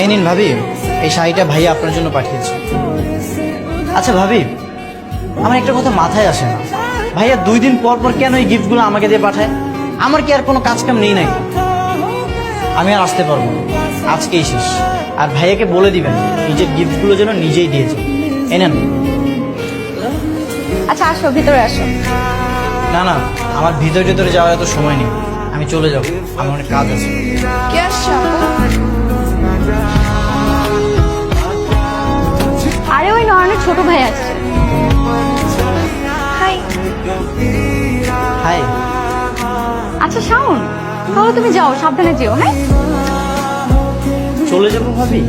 এই নিন ভাবি এই শাড়িটা ভাইয়া আপনার জন্য পাঠিয়েছে। আচ্ছা ভাবি আমার একটা কথা মাথায় আসে না। ভাইয়া দুই দিন পর পর কেন এই গিফটগুলো আমাকে দিয়ে পাঠায়? আমার কি আর কোনো কাজ কাম নেই নাকি? আমি আর আসতে পারব না। আজকেই শেষ। আর ভাইয়াকে বলে দিবেন নিজের গিফটগুলো যেন নিজেই দিয়েছে এই নেন। আচ্ছা আসো ভিতরে আসো। না না আমার ভিতরে ভিতরে যাওয়ার এত সময় নেই। আমি চলে যাব। আমার অনেক কাজ আছে। কে আসছো? ছোট ভাই আসছে হাই হাই আচ্ছা শাওন তাহলে তুমি যাও সাবধানে যেও হ্যাঁ? চলে যাব ভাবি।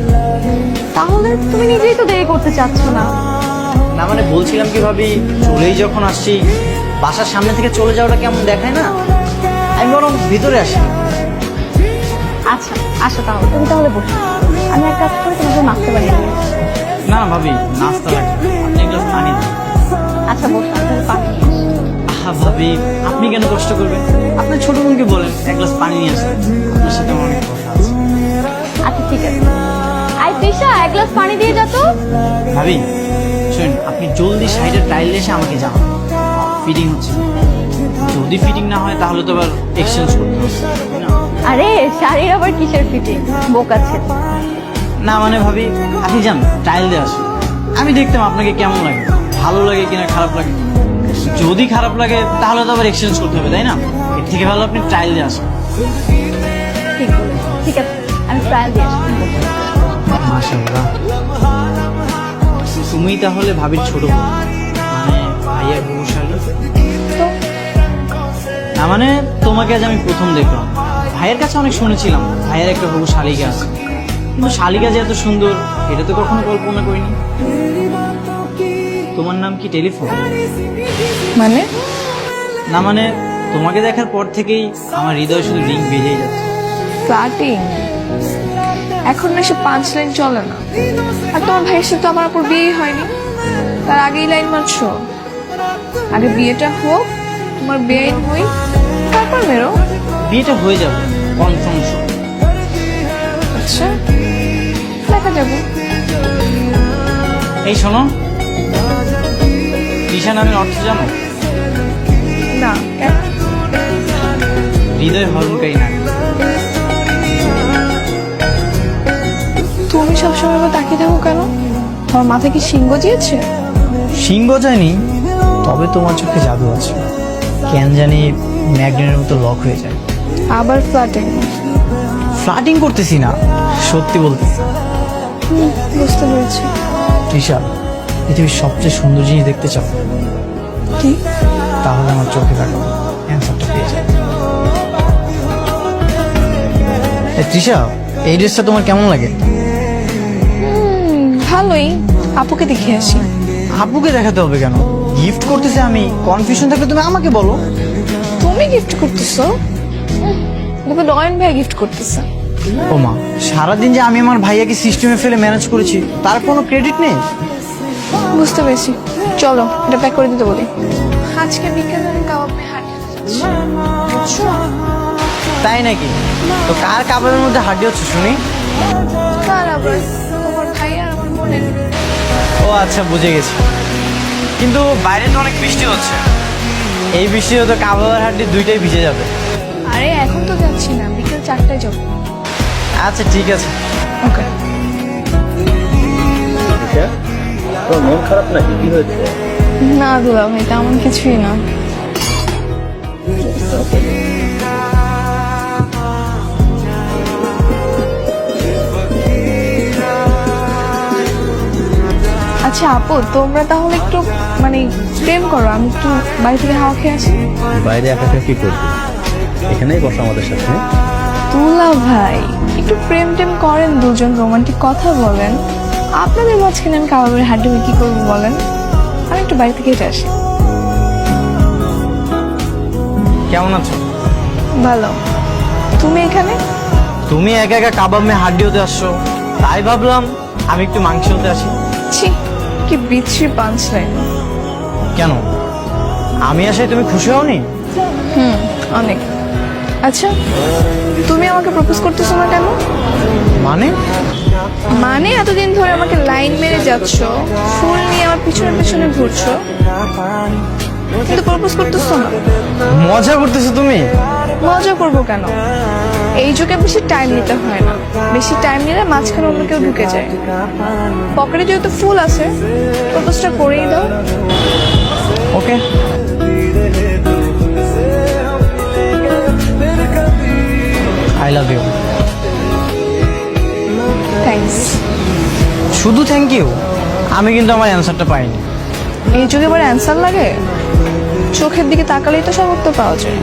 তাহলে তুমি নিজেই তো দেরি করতে চাচ্ছ না। না মানে বলছিলাম কি ভাবি চলেই যখন আসছি বাসার সামনে থেকে চলে যাওয়াটা কেমন দেখায় না? আমি বরং ভিতরে আসি। আচ্ছা আসো তাহলে। তুমি তাহলে বসো। আমি এক কাজ করে তোমাকে বানিয়ে দিই না ভাবি নাস্তা লাগবে। এক গ্লাস পানি আচ্ছা বসো আমি তাহলে পানি। আহা ভাবি আপনি কেন কষ্ট করবেন? আপনার ছোট বোনকে বলেন এক গ্লাস পানি নিয়ে আসেন। আপনার সাথে অনেক কথা আছে। আচ্ছা ঠিক আছে। আই তৃষা এক গ্লাস পানি দিয়ে যা তো। ভাবি শুনুন আপনি জলদি সাইডের টাইল এসে আমাকে জানান ফিটিং হচ্ছে যদি ফিটিং না হয় তাহলে তো আবার এক্সচেঞ্জ করতে হবে। আরে শাড়ির আবার কিসের ফিটিং বোকা ছেলে না মানে ভাবি আপনি যান ট্রায়াল দিয়ে আসুন। আমি দেখতাম আপনাকে কেমন লাগে ভালো লাগে কিনা খারাপ লাগে যদি খারাপ লাগে তাহলে তো আবার এক্সচেঞ্জ করতে হবে তাই না? এর থেকে ভালো আপনি ট্রায়াল দিয়ে আসুন। ঠিক ঠিক আছে আমি ট্রায়াল দিয়ে আসি মাশাআল্লাহ। তুমি তাহলে ভাবির ছোট। মানে ভাইয়ার বউ শালী না মানে তোমাকে আজ আমি প্রথম দেখলাম। ভাইয়ের কাছে অনেক শুনেছিলাম ভাইয়ের একটা হবু শালিকা আছে। কিন্তু শালিকা যে এত সুন্দর এটা তো কখনো কল্পনা করিনি। তোমার নাম কি টেলিফোন? মানে? না মানে তোমাকে দেখার পর থেকেই আমার হৃদয় শুধু রিং বেজেই যাচ্ছে। ফ্লাটিং এখন না সে পাঁচ লাইন চলে না। আর তোমার ভাইয়ের সাথে আমার উপর বিয়েই হয়নি। তার আগেই লাইন মারছো। আগে বিয়েটা হোক তোমার বেআইন হই তারপর মেরো। বিয়েটা হয়ে যাবে কনফার্ম আচ্ছা। যাব। এই শোনো তৃষা নামের অর্থ জানো? না হৃদয় হরণকারী নারী। তুমি সবসময় আমার তাকিয়ে থাকো কেন? তোমার মাথায় কি সিংহ দিয়েছে? সিংহ জানি তবে তোমার চোখে জাদু আছে। কেন জানি ম্যাগনেটের মতো লক হয়ে যায়। আবার ফ্লাটিং ফ্লাটিং করতেছি না সত্যি বলতেছি। বুঝতে পেরেছি। তৃষা পৃথিবীর সবচেয়ে সুন্দর জিনিস দেখতে চাও। কি? তাহলে আমার চোখে থাকো অ্যান্সারটা পেয়ে যাবে তৃষা এই ড্রেসটা তোমার কেমন লাগে? ভালোই। আপুকে দেখে আসি। আপুকে দেখাতে হবে কেন? গিফট করতেছে আমি কনফিউশন থাকলে তুমি আমাকে বলো। তুমি গিফট করতেছো? নয়ন ভাই গিফট করতেছে। ও মা সারাদিন যে আমি আমার ভাইয়াকে সিস্টেমে ফেলে ম্যানেজ করেছি তার কোনো ক্রেডিট নেই? বুঝতে পেরেছি। চলো এটা প্যাক করে দিতে বলি। আজকে বিকেলে আমি কাবাব তাই নাকি? তো কার কাপড়ের মধ্যে হাড্ডি হচ্ছে শুনি? কার আবার? তোমার ভাই আর আমার বোনের। ও আচ্ছা বুঝে গেছি। কিন্তু বাইরে তো অনেক বৃষ্টি হচ্ছে। এই বৃষ্টি তো কাপড়ের হাড্ডি দুইটাই ভিজে যাবে। আরে এখন তো যাচ্ছি না। বিকেল চারটায় যাব। আচ্ছা ঠিক আছে। ওকে তোর মন খারাপ নাকি? কি হয়েছে? না দুলা ভাই তেমন কিছুই না। আচ্ছা আপু তোমরা তাহলে একটু মানে প্রেম করো আমি একটু বাড়ি থেকে হাওয়া খেয়ে আসি। বাইরে একা একা কি করবি? এখানেই বসো আমাদের সাথে। তুলা ভাই। একটু প্রেম টেম করেন দুজন রোমান্টিক কথা বলেন। আপনাদের মাঝখানে আমি কাবাবের হাড্ডি কি করব বলেন। আমি একটু বাড়ি থেকে হেঁটে আসি। কেমন আছো? ভালো। তুমি এখানে? তুমি একা একা কাবাব মে হাড্ডি হতে আসছো। তাই ভাবলাম আমি একটু মাংস হতে আসি। ছি কি বিচ্ছিরি পাঁচ লাইন কেন? আমি আসাই তুমি খুশি হওনি? হুম অনেক। আচ্ছা তুমি আমাকে প্রপোজ করতেছো না কেন? মানে? মানে এতদিন ধরে আমাকে লাইন মেরে যাচ্ছ ফুল নিয়ে আমার পিছনে পিছনে ঘুরছো কিন্তু প্রপোজ করতেছো না। মজা করতেছো তুমি? মজা করব কেন? এই যুগে বেশি টাইম নিতে হয় না। বেশি টাইম নিলে মাঝখানে অন্য কেউ ঢুকে যায়। পকেটে যেহেতু ফুল আছে প্রপোজটা করেই দাও। শুধু থ্যাংক ইউ আমি কিন্তু আমার অ্যান্সারটা পাইনি। এই যুগে আবার অ্যান্সার লাগে? চোখের দিকে তাকালেই তো সব উত্তর পাওয়া যায়।